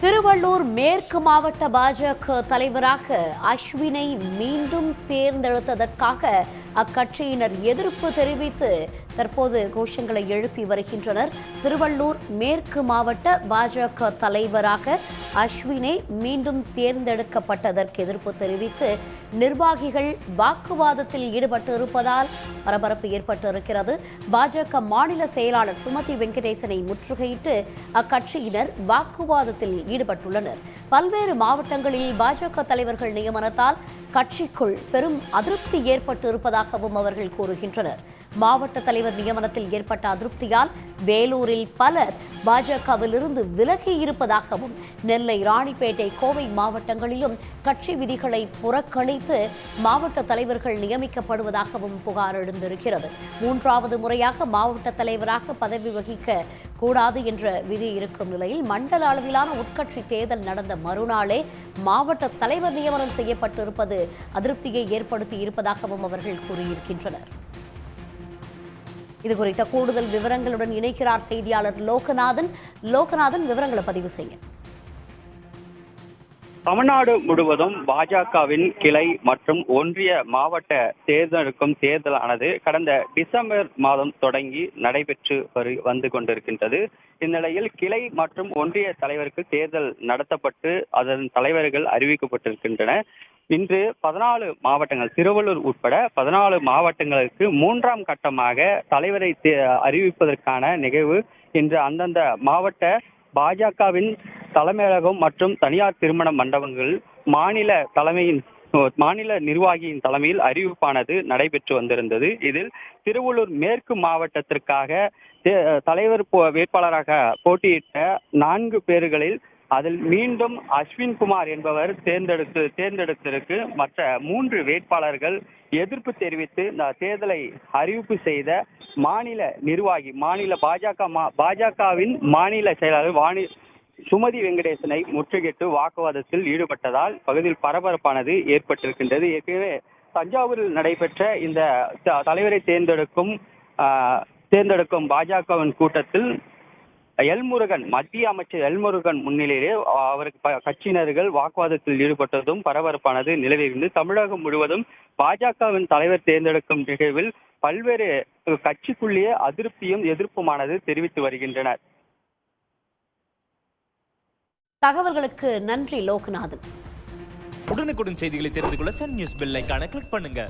திருவள்ளூர் மேற்கு மாவட்ட பாஜக தலைவராக அஸ்வினை மீண்டும் தேர்ந்தெடுத்ததற்காக அக்கட்சியினர் எதிர்ப்பு தெரிவித்து தற்போது கோஷங்களை எழுப்பி வருகின்றனர். திருவள்ளூர் மேற்கு மாவட்ட பாஜக தலைவராக அஸ்வினை மீண்டும் தேர்ந்தெடுக்கப்பட்டதற்கு எதிர்ப்பு தெரிவித்து நிர்வாகிகள் வாக்குவாதத்தில் ஈடுபட்டு இருப்பதால் பரபரப்பு ஏற்பட்டு இருக்கிறது பாஜக மாநில செயலாளர் சுமதி வெங்கடேசனை முற்றுகையிட்டு அக்கட்சியினர் வாக்குவாதத்தில் ஈடுபட்டுள்ளனர். பல்வேறு மாவட்டங்களில் பாஜக தலைவர்கள் நியமனத்தால் கட்சிக்குள் பெரும் அதிருப்தி ஏற்பட்டு இருப்பதாக இருப்பதாகவும் அவர்கள் கூறுகின்றனர். மாவட்ட தலைவர் நியமனத்தில் ஏற்பட்ட அதிருப்தியால் வேலூரில் பலர் பாஜகவிலிருந்து விலகி இருப்பதாகவும் நெல்லை ராணிப்பேட்டை கோவை மாவட்டங்களிலும் கட்சி விதிகளை புறக்கணித்து மாவட்ட தலைவர்கள் நியமிக்கப்படுவதாகவும் புகார் எழுந்திருக்கிறது. மூன்றாவது முறையாக மாவட்ட தலைவராக பதவி வகிக்க கூடாது என்ற விதி இருக்கும் நிலையில் மண்டல அளவிலான உட்கட்சி தேர்தல் நடந்த மறுநாளே மாவட்ட தலைவர் நியமனம் செய்யப்பட்டிருப்பது அதிருப்தியை ஏற்படுத்தி இருப்பதாகவும் அவர்கள் கூறியிருக்கின்றனர். இது குறித்த கூடுதல் விவரங்களுடன் இணைக்கிறார் செய்தியாளர் லோகநாதன். லோகநாதன் விவரங்களை பதிவு செய்ய தமிழ்நாடு முழுவதும் பாஜகவின் கிளை மற்றும் ஒன்றிய மாவட்ட தேர்தலுக்கும் தேர்தலானது கடந்த டிசம்பர் மாதம் தொடங்கி நடைபெற்று வரு- வந்து கொண்டிருக்கின்றது. இந்நிலையில் கிளை மற்றும் ஒன்றிய தலைவருக்கு தேர்தல் நடத்தப்பட்டு அதன் தலைவர்கள் அறிவிக்கப்பட்டிருக்கின்றன. இன்று பதினாலு மாவட்டங்கள் திருவள்ளூர் உட்பட பதினாலு மாவட்டங்களுக்கு மூன்றாம் கட்டமாக தலைவரை அறிவிப்பதற்கான நிகழ்வு இன்று அந்தந்த மாவட்ட பாஜகவின் தலைமையகம் மற்றும் தனியார் திருமண மண்டபங்கள் மாநில தலைமையின் மாநில நிர்வாகியின் தலைமையில் அறிவிப்பானது நடைபெற்று வந்திருந்தது. இதில் திருவள்ளூர் மேற்கு மாவட்டத்திற்காக தலைவர் போ- வேட்பாளராக போட்டியிட்ட நான்கு பேர்களில் அதில் மீண்டும் அஸ்வின் குமார் என்பவர் தேர்ந்தெடுத்து தேர்ந்தெடுத்திருக்கு. மற்ற மூன்று வேட்பாளர்கள் எதிர்ப்பு தெரிவித்து இந்த தேர்தலை அறிவிப்பு செய்த மாநில நிர்வாகி மாநில பாஜக மா- பாஜகவின் மாநில செயலாளர் வாணி சுமதி வெங்கடேசனை முற்றுகையிட்டு வாக்குவாதத்தில் ஈடுபட்டதால் பகுதியில் பரபரப்பானது ஏற்பட்டிருக்கின்றது. ஏற்கனவே தஞ்சாவூரில் நடைபெற்ற இந்த தலைவரை தேர்ந்தெடுக்கும் தேர்ந்தெடுக்கும் பாஜகவின் கூட்டத்தில் எல்முருகன் மத்திய அமைச்சர் எல்முருகன் முன்னிலையிலே அவருக்கு கட்சியினர்கள் வாக்குவாதத்தில் ஈடுபட்டதும் பரபரப்பானது நிலவியிருந்து தமிழகம் முழுவதும் பாஜகவின் தலைவர் தேர்ந்தெடுக்கும் நிகழ்வில் பல்வேறு கட்சிக்குள்ளேயே அதிருப்தியும் எதிர்ப்புமானது தெரிவித்து வருகின்றனர். தகவல்களுக்கு நன்றி லோகநாதன். உடனுக்குடன் செய்திகளை தெரிந்து கொள்ள சன் நியூஸ் பெல் ஐகானை கிளிக் பண்ணுங்க.